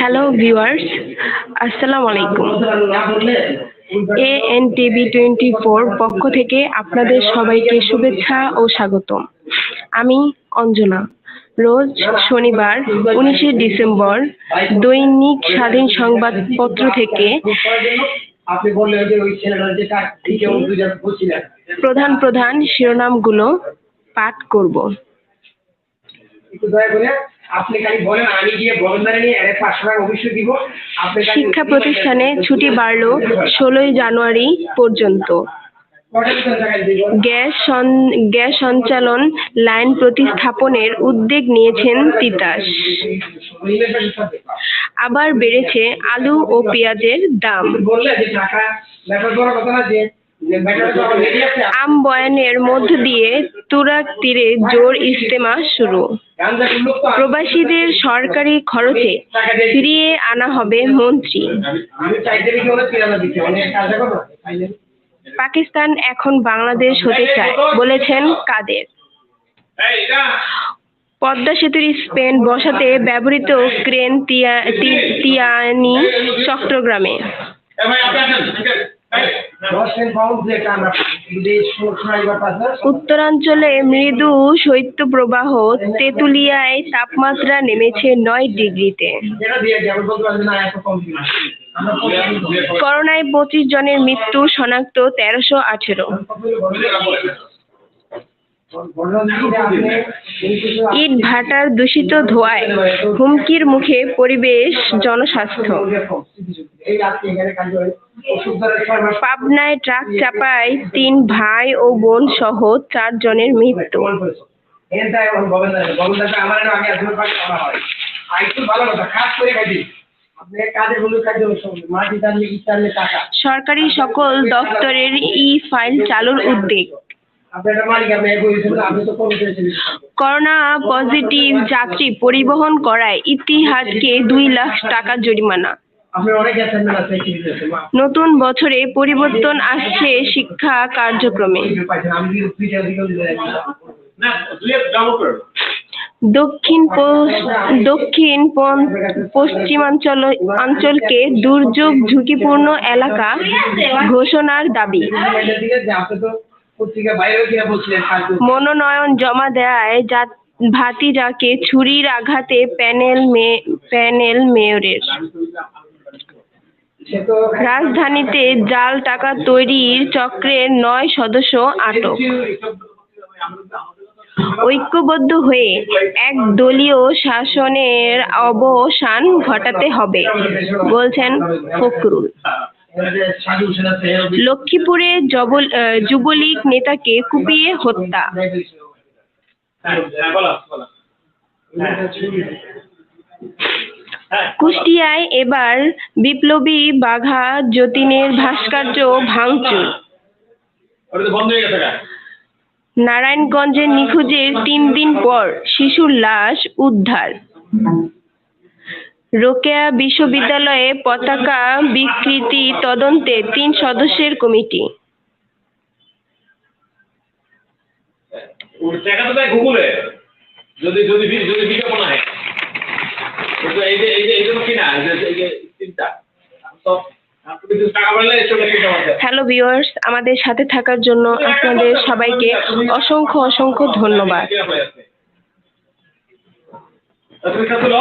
Hello viewers আসসালামু আলাইকুম A N TV twenty four পক্ষ থেকে আপনাদের সবাইকে শুভেচ্ছা ও স্বাগতম। আমি অঞ্জনা। রোজ শনিবার উনিশে ডিসেম্বর দৈনিক স্বাধীন সংবাদপত্র থেকে প্রধান প্রধান শিরোনামগুলো পাঠ করব। একটু দয়া করে আপনি খালি বলেন আমি গিয়ে বন্ধনে নিয়ে এর পাঁচশো টাকা অবশ্যই দিব। শিক্ষা প্রতিষ্ঠানে ছুটি বাড়ল ষোলোই জানুয়ারি পর্যন্ত? গ্যাস গ্যাস সঞ্চালন লাইন প্রতিস্থাপনের উদ্যোগ নিয়েছেন তিতাস। আবার বেড়েছে আলু ও পেঁয়াজের দাম। আম বয়ানের মধ্য দিয়ে তুরাগ তীরে জোর ইজতেমা শুরু। প্রবাসীদের সরকারি খরচে ফিরিয়ে আনা হবে মন্ত্রী। পাকিস্তান এখন বাংলাদেশ হতে চায়, বলেছেন কাদের। পদ্মা সেতুর স্পেন বসাতে ব্যবহৃত ক্রেন তিয়া- তিয়ানি চট্টগ্রামে। উত্তরাঞ্চলে মৃদু শৈত্যপ্রবাহ তেঁতুলিয়ায় তাপমাত্রা নেমেছে নয় ডিগ্রিতে। করোনায় পঁচিশ জনের মৃত্যু শনাক্ত তেরোশো আঠেরো। ইট ভাটার দূষিত ধোঁয়ায় হুমকির মুখে পরিবেশ জনস্বাস্থ্য। পাবনায় ট্রাক চাপায় তিন ভাই ও বোন সহ চার জনের মৃত্যু। সরকারি সকল দপ্তরের ই ফাইল চালুর উদ্যোগ করোনা পজিটিভ যাত্রী পরিবহন করায় ইতিহাদকে দুই লাখ টাকা জরিমানা। নতুন বছরে পরিবর্তন আসছে শিক্ষা কার্যক্রমে। দক্ষিণ দক্ষিণ পশ্চিমাঞ্চল অঞ্চলকে দুর্যোগ ঝুঁকিপূর্ণ এলাকা ঘোষণার দাবি। মনোনয়ন জমা দেয় যা- ভাতিজাকে ছুরির আঘাতে প্যানেল প্যানেল মেয়রের। রাজধানীতে জাল টাকা তৈরির চক্রের নয় সদস্য আটক। ঐক্যবদ্ধ হয়ে এক দলীয় শাসনের অবসান ঘটাতে হবে বলছেন ফখরুল। লক্ষ্মীপুরে যুবলীগ নেতাকে কুপিয়ে হত্যা। কুষ্টিয়ায় এবার বিপ্লবী বাঘা যতীনের ভাস্কর্য ভাঙচুর। নারায়ণগঞ্জে নিখোঁজের তিন দিন পর শিশুর লাশ উদ্ধার। রোকেয়া বিশ্ববিদ্যালয়ে পতাকা বিকৃতি তদন্তে তিন সদস্যের কমিটি। ওর টাকা তো দেয় গুগলে। যদি যদি যদি বিজ্ঞাপন হয় কিন্তু এই যে এই যে এই জন্য কিনা এই যে এই তো আপনি যদি টাকা বাড়লে চলে কিনতে পারবেন হ্যালো ভিউয়ার্স আমাদের সাথে থাকার জন্য আপনাদের সবাইকে অসংখ্য অসংখ্য ধন্যবাদ। কত